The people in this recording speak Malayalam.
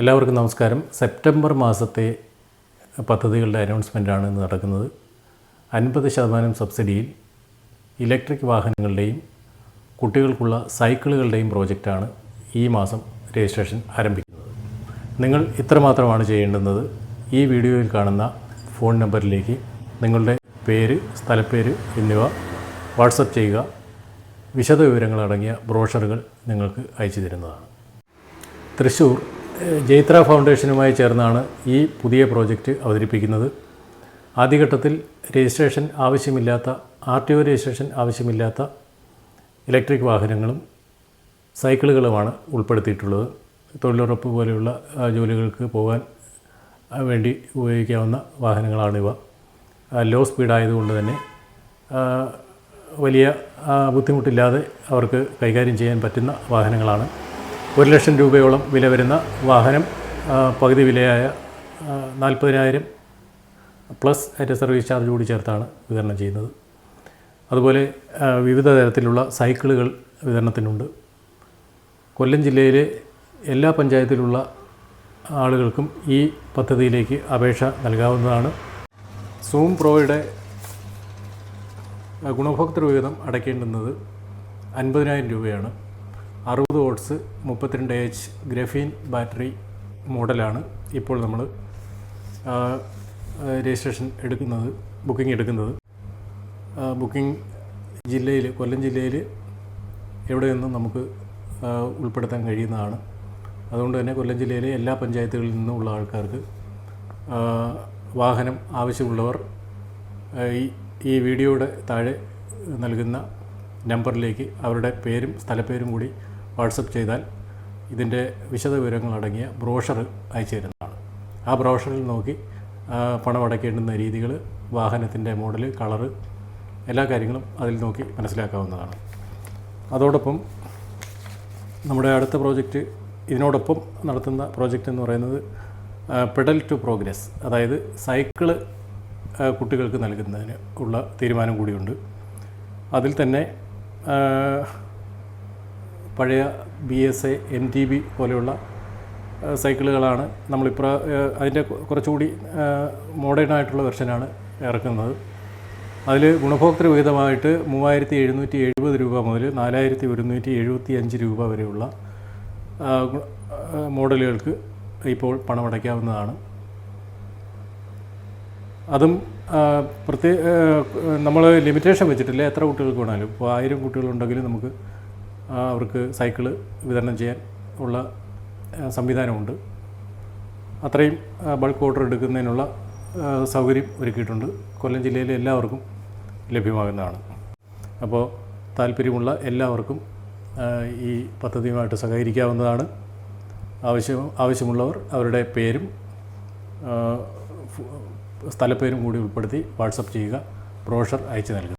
എല്ലാവർക്കും നമസ്കാരം. സെപ്റ്റംബർ മാസത്തെ പദ്ധതികളുടെ അനൗൺസ്മെന്റാണ് ഇന്ന് നടക്കുന്നത്. അൻപത് ശതമാനം സബ്സിഡിയിൽ ഇലക്ട്രിക് വാഹനങ്ങളുടെയും കുട്ടികൾക്കുള്ള സൈക്കിളുകളുടെയും പ്രോജക്റ്റാണ് ഈ മാസം രജിസ്ട്രേഷൻ ആരംഭിക്കുന്നത്. നിങ്ങൾ ഇത്രമാത്രമാണ് ചെയ്യേണ്ടുന്നത്. ഈ വീഡിയോയിൽ കാണുന്ന ഫോൺ നമ്പറിലേക്ക് നിങ്ങളുടെ പേര് സ്ഥലപ്പേര് എന്നിവ വാട്സപ്പ് ചെയ്യുക. വിശദവിവരങ്ങളടങ്ങിയ ബ്രോഷറുകൾ നിങ്ങൾക്ക് അയച്ചു തരുന്നതാണ്. തൃശ്ശൂർ ജൈത്ര ഫൗണ്ടേഷനുമായി ചേർന്നാണ് ഈ പുതിയ പ്രോജക്റ്റ് അവതരിപ്പിക്കുന്നത്. ആദ്യഘട്ടത്തിൽ രജിസ്ട്രേഷൻ ആവശ്യമില്ലാത്ത ആർ ടി ഒ രജിസ്ട്രേഷൻ ആവശ്യമില്ലാത്ത ഇലക്ട്രിക് വാഹനങ്ങളും സൈക്കിളുകളുമാണ് ഉൾപ്പെടുത്തിയിട്ടുള്ളത്. തൊഴിലുറപ്പ് പോലെയുള്ള ജോലികൾക്ക് പോകാൻ വേണ്ടി ഉപയോഗിക്കാവുന്ന വാഹനങ്ങളാണിവ ലോ സ്പീഡായതുകൊണ്ട് തന്നെ വലിയ ബുദ്ധിമുട്ടില്ലാതെ അവർക്ക് കൈകാര്യം ചെയ്യാൻ പറ്റുന്ന വാഹനങ്ങളാണ്. ഒരു ലക്ഷം രൂപയോളം വില വരുന്ന വാഹനം പകുതി വിലയായ നാൽപ്പതിനായിരം പ്ലസ് അതിന്റെ സർവീസ് ചാർജ് കൂടി ചേർത്താണ് വിതരണം ചെയ്യുന്നത്. അതുപോലെ വിവിധ തരത്തിലുള്ള സൈക്കിളുകൾ വിതരണത്തിനുണ്ട്. കൊല്ലം ജില്ലയിലെ എല്ലാ പഞ്ചായത്തിലുള്ള ആളുകൾക്കും ഈ പദ്ധതിയിലേക്ക് അപേക്ഷ നൽകാവുന്നതാണ്. സൂം പ്രോയുടെ ഗുണഭോക്തൃ വിഹിതം അടയ്ക്കേണ്ടുന്നത് അൻപതിനായിരം രൂപയാണ്. അറുപത് വോട്ട്സ് മുപ്പത്തിരണ്ട് എച്ച് ഗ്രഫീൻ ബാറ്ററി മോഡലാണ് ഇപ്പോൾ നമ്മൾ രജിസ്ട്രേഷൻ എടുക്കുന്നത് ബുക്കിംഗ് എടുക്കുന്നത്. ബുക്കിംഗ് ജില്ലയിൽ കൊല്ലം ജില്ലയിൽ എവിടെ നിന്നും നമുക്ക് ഉൾപ്പെടുത്താൻ കഴിയുന്നതാണ്. അതുകൊണ്ട് തന്നെ കൊല്ലം ജില്ലയിലെ എല്ലാ പഞ്ചായത്തുകളിൽ നിന്നുമുള്ള ആൾക്കാർക്ക് വാഹനം ആവശ്യമുള്ളവർ ഈ ഈ വീഡിയോയുടെ താഴെ നൽകുന്ന നമ്പറിലേക്ക് അവരുടെ പേരും സ്ഥലപ്പേരും കൂടി വാട്സപ്പ് ചെയ്താൽ ഇതിന്റെ വിശദവിവരങ്ങളടങ്ങിയ ബ്രോഷർ അയച്ചു തരുന്നതാണ് ആ ബ്രോഷറിൽ നോക്കി പണം അടയ്ക്കേണ്ടുന്ന രീതികൾ വാഹനത്തിന്റെ മോഡൽ കളറ് എല്ലാ കാര്യങ്ങളും അതിൽ നോക്കി മനസ്സിലാക്കാവുന്നതാണ്. അതോടൊപ്പം നമ്മുടെ അടുത്ത പ്രോജക്റ്റ് ഇതിനോടൊപ്പം നടത്തുന്ന പ്രോജക്റ്റ് എന്ന് പറയുന്നത് പെഡൽ ടു പ്രോഗ്രസ് അതായത് സൈക്കിൾ കുട്ടികൾക്ക് നൽകുന്നതിന് ഉള്ള തീരുമാനം കൂടിയുണ്ട്. അതിൽ തന്നെ പഴയ B S A M T B പോലെയുള്ള സൈക്കിളുകളാണ് നമ്മളിപ്പോൾ അതിന്റെ കുറച്ചുകൂടി മോഡേൺ ആയിട്ടുള്ള വെർഷനാണ് ഇറക്കുന്നത്. അതിൽ ഗുണഭോക്തൃ വിഹിതമായിട്ട് മൂവായിരത്തി എഴുന്നൂറ്റി എഴുപത് രൂപ മുതൽ നാലായിരത്തി ഒരുന്നൂറ്റി എഴുപത്തി അഞ്ച് രൂപ വരെയുള്ള മോഡലുകൾക്ക് ഇപ്പോൾ പണമടയ്ക്കാവുന്നതാണ്. അതും പ്രത്യേക നമ്മൾ ലിമിറ്റേഷൻ വെച്ചിട്ടില്ല? എത്ര കുട്ടികൾക്ക് വേണമെങ്കിലും ഇപ്പോൾ ആയിരം കുട്ടികളുണ്ടെങ്കിലും നമുക്ക് അവർക്ക് സൈക്കിൾ വിതരണം ചെയ്യാൻ ഉള്ള സംവിധാനമുണ്ട്. അത്രയും ബൾക്ക് ഓർഡർ എടുക്കുന്നതിനുള്ള സൗകര്യം ഒരുക്കിയിട്ടുണ്ട്. കൊല്ലം ജില്ലയിലെ എല്ലാവർക്കും ലഭ്യമാകുന്നതാണ്. അപ്പോൾ താല്പര്യമുള്ള എല്ലാവർക്കും ഈ പദ്ധതിയുമായിട്ട് സഹകരിക്കാവുന്നതാണ്. ആവശ്യം ആവശ്യമുള്ളവർ അവരുടെ പേരും സ്ഥലപ്പേരും കൂടി ഉൾപ്പെടുത്തി വാട്സപ്പ് ചെയ്യുക. ബ്രോഷർ അയച്ചു നൽകുക